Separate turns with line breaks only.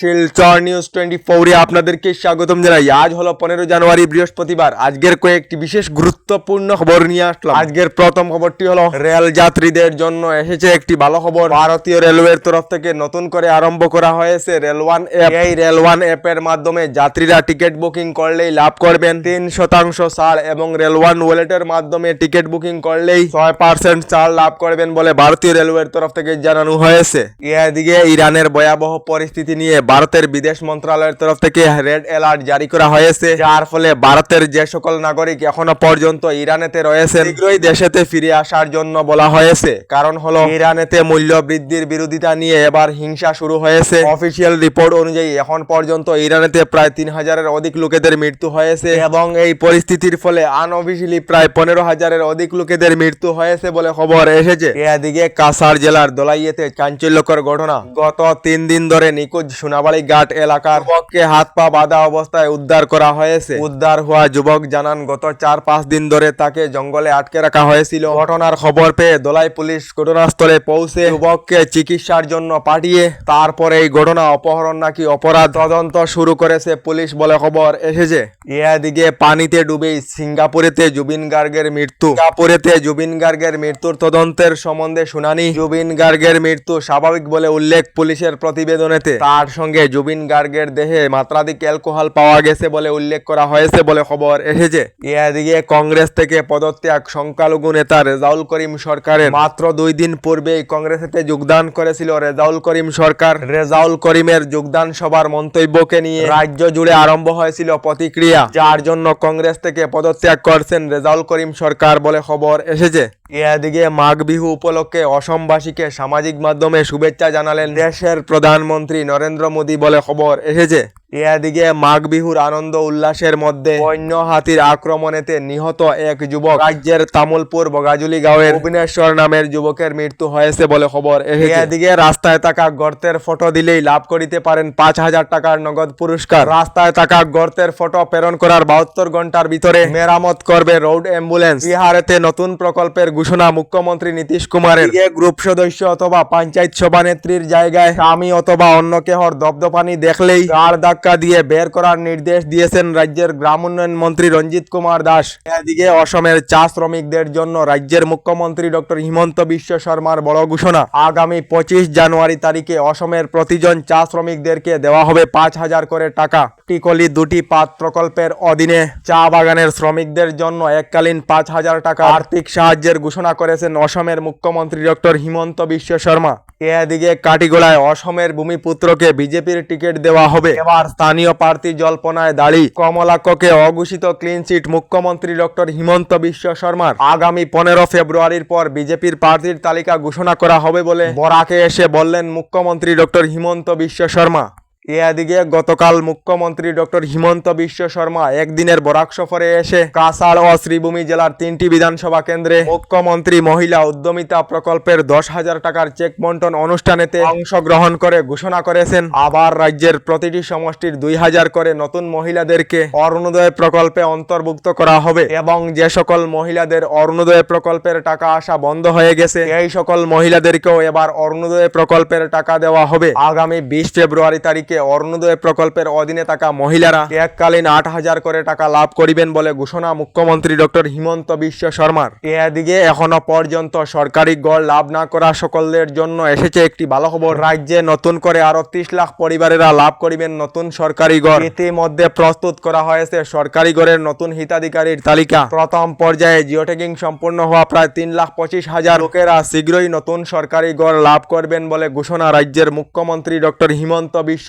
Silchar news twenty ফোরে আপনাদেরকে স্বাগতম জানাই। আজ হলো পনেরো জানুয়ারি, বৃহস্পতিবার। আজকের কয়েকটি বিশেষ গুরুত্বপূর্ণ খবর নিয়ে আসলাম। আজকের প্রথম খবরটি হলো, রেল যাত্রীদের জন্য এসেছে একটি ভালো খবর। ভারতীয় রেলওয়ের তরফ থেকে নতুন করে আরম্ভ করা হয়েছে রেলওয়ান অ্যাপ। এই রেলওয়ান অ্যাপের মাধ্যমে যাত্রীরা টিকিট বুকিং করলেই লাভ করবেন। তিন শতাংশ ছাড় এবং রেলওয়ান ওয়ালেটের মাধ্যমে টিকিট বুকিং করলেই ছয় পার্সেন্ট ছাড় লাভ করবেন বলে ভারতীয় রেলওয়ের তরফ থেকে জানানো হয়েছে। এদিকে ইরানের ভয়াবহ পরিস্থিতি নিয়ে ভারতের বিদেশ মন্ত্রণালয়ের তরফ থেকে রেড অ্যালার্ট জারি করা হয়েছে, যার ফলে ভারতের যে সকল নাগরিক এখনও পর্যন্ত ইরানেতে রয়েছে শীঘ্রই দেশেতে ফিরে আসার জন্য বলা হয়েছে। কারণ হলো, ইরানেতে মূল্য বৃদ্ধির বিরোধিতা নিয়ে এবার হিংসা শুরু হয়েছে। অফিসিয়াল রিপোর্ট অনুযায়ী এখন পর্যন্ত ইরানেতে প্রায় তিন হাজারের অধিক লোকেদের মৃত্যু হয়েছে এবং এই পরিস্থিতির ফলে আনঅফিসিয়ালি প্রায় পনেরো হাজারের অধিক লোকেদের মৃত্যু হয়েছে বলে খবর এসেছে। এদিকে কাসার জেলার দোলাইয়েতে চাঞ্চল্যকর ঘটনা। গত তিন দিন ধরে নিখোঁজ সোনাবাড়ি ঘাট এলাকার যুবককে হাত পা বাঁধা অবস্থায় উদ্ধার করা হয়েছে। উদ্ধার হওয়া যুবক জানান, গত চার পাঁচ দিন ধরে তাকে জঙ্গলে আটকে রাখা হয়েছিল। ঘটনার খবর পেয়ে দোলাই পুলিশ ঘটনাস্থলে পৌঁছে যুবককে চিকিৎসার জন্য পাঠিয়ে তারপরে এই ঘটনা অপহরণ নাকি অপরাধ তদন্ত শুরু করেছে পুলিশ বলে খবর এসেছে। এদিকে পানিতে ডুবে সিঙ্গাপুরেতে জুবিন গার্গের মৃত্যু। সিঙ্গাপুরেতে জুবিন গার্গের মৃত্যুর তদন্তের সম্বন্ধে শুনানি। জুবিন গার্গের মৃত্যু স্বাভাবিক বলে উল্লেখ পুলিশের প্রতিবেদনেতে। তার সঙ্গে জুবিন গার্গের দেহে মাত্রাধিক অ্যালকোহল পাওয়া গেছে বলে উল্লেখ করা হয়েছে বলে খবর এসেছে। এদিকে কংগ্রেস থেকে পদত্যাগ সংখ্যালঘু নেতা রেজাউল করিম সরকারের মাত্র দুই দিন পূর্বেই কংগ্রেসেতে যোগদান করেছিল রেজাউল করিম সরকার। রেজাউল করিমের যোগদান সভার মন্তব্যকে নিয়ে রাজ্য জুড়ে আরম্ভ হয়েছিল প্রতিক্রিয়া, যার জন্য কংগ্রেস থেকে পদত্যাগ করছেন রেজাউল করিম সরকার বলে খবর এসেছে। এদিকে মাঘ বিহু উপলক্ষে অসমবাসীকে সামাজিক মাধ্যমে শুভেচ্ছা জানালেন দেশের প্রধানমন্ত্রী নরেন্দ্র মোদী বলে খবর এসেছে। এদিকে মাঘ বিহুর আনন্দ উল্লাসের মধ্যে বন্য হাতির আক্রমণেতে নিহত এক যুবক রাজ্যের তামুলপুর বগাজুলি গাঁয়ের ভুবনেশ্বর নামের যুবকের মৃত্যু হয়েছে বলে খবর এদিকে রাস্তায় থাকা গর্তের ফটো দিলেই লাভ করিতে পারেন পাঁচ হাজার টাকার নগদ পুরস্কার। রাস্তায় থাকা গর্তের ফটো প্রেরণ করার বাহাত্তর ঘণ্টার ভিতরে মেরামত করবে রোড অ্যাম্বুলেন্স। বিহারেতে নতুন প্রকল্পের ঘোষণা মুখ্যমন্ত্রী নীতিশ কুমারের। গ্রুপ সদস্য অথবা পঞ্চায়েত সভানেত্রীর জায়গায় আমি অথবা অন্য কেহর দবদপানি দেখলেই গাড় ধাক্কা দিয়ে বের করার নির্দেশ দিয়েছেন রাজ্যের গ্রাম উন্নয়ন মন্ত্রী রঞ্জিত কুমার দাস। এদিকে অসমের চা শ্রমিকদের জন্য রাজ্যের মুখ্যমন্ত্রী ডক্টর হিমন্ত বিশ্ব শর্মার বড় ঘোষণা। আগামী পঁচিশ জানুয়ারি তারিখে অসমের প্রতিজন চা শ্রমিকদেরকে দেওয়া হবে পাঁচ হাজার করে টাকা। টিকলি দুটি পাত প্রকল্পের অধীনে চা বাগানের শ্রমিকদের জন্য এককালীন পাঁচ হাজার টাকা আর্থিক সাহায্যের ঘোষণা করেছেন অসমের মুখ্যমন্ত্রী ডক্টর হিমন্ত বিশ্ব শর্মা। এদিকে কাটিগোড়ায় অসমের ভূমিপুত্রকে বিজেপির টিকিট দেওয়া হবে। এবার স্থানীয় প্রার্থী জল্পনায় দাঁড়ি। কমলাক্ষকে অঘোষিত ক্লিন চিট মুখ্যমন্ত্রী ডক্টর হিমন্ত বিশ্ব শর্মার। আগামী পনেরো ফেব্রুয়ারির পর বিজেপির প্রার্থীর তালিকা ঘোষণা করা হবে বলে বরাকে এসে বললেন মুখ্যমন্ত্রী ডক্টর হিমন্ত বিশ্ব শর্মা। এদিকে গতকাল মুখ্যমন্ত্রী ডক্টর হিমন্ত বিশ্ব শর্মা একদিনের বরাক সফরে এসে কাসার ও শ্রীভূমি জেলার তিনটি বিধানসভা কেন্দ্রে মুখ্যমন্ত্রী মহিলা উদ্যমিতা প্রকল্পের দশ হাজার টাকার চেক বন্টন অনুষ্ঠানেতে অংশগ্রহণ করে ঘোষণা করেছেন। আবার রাজ্যের প্রতিটি সমষ্টির দুই হাজার করে নতুন মহিলাদেরকে অরুণোদয় প্রকল্পে অন্তর্ভুক্ত করা হবে এবং যে সকল মহিলাদের অরুণোদয় প্রকল্পের টাকা আসা বন্ধ হয়ে গেছে, এই সকল মহিলাদেরকেও এবার অরুণোদয় প্রকল্পের টাকা দেওয়া হবে। আগামী বিশ ফেব্রুয়ারি তারিখে অরুণোদয় প্রকল্পের অধীনে থাকা মহিলারা এককালীন আট হাজার করে টাকা লাভ করিবেন বলে ঘোষণা মুখ্যমন্ত্রী ডক্টর হিমন্ত বিশ্ব শর্মার। এদিকে এখনও পর্যন্ত সরকারি গড় লাভ না করা সকলের জন্য এসেছে একটি ভালো খবর রাজ্যে নতুন করে আরও ত্রিশ লাখ পরিবারেরা লাভ করিবেন নতুন সরকারি গড়। ইতিমধ্যে প্রস্তুত করা হয়েছে সরকারি গড়ের নতুন হিতাধিকারীর তালিকা। প্রথম পর্যায়ে জিওটেকিং সম্পূর্ণ হওয়া প্রায় তিন লাখ পঁচিশ হাজার। লোকেরা শীঘ্রই নতুন সরকারি গড় লাভ করবেন বলে ঘোষণা রাজ্যের মুখ্যমন্ত্রী ডক্টর হিমন্ত বিশ্ব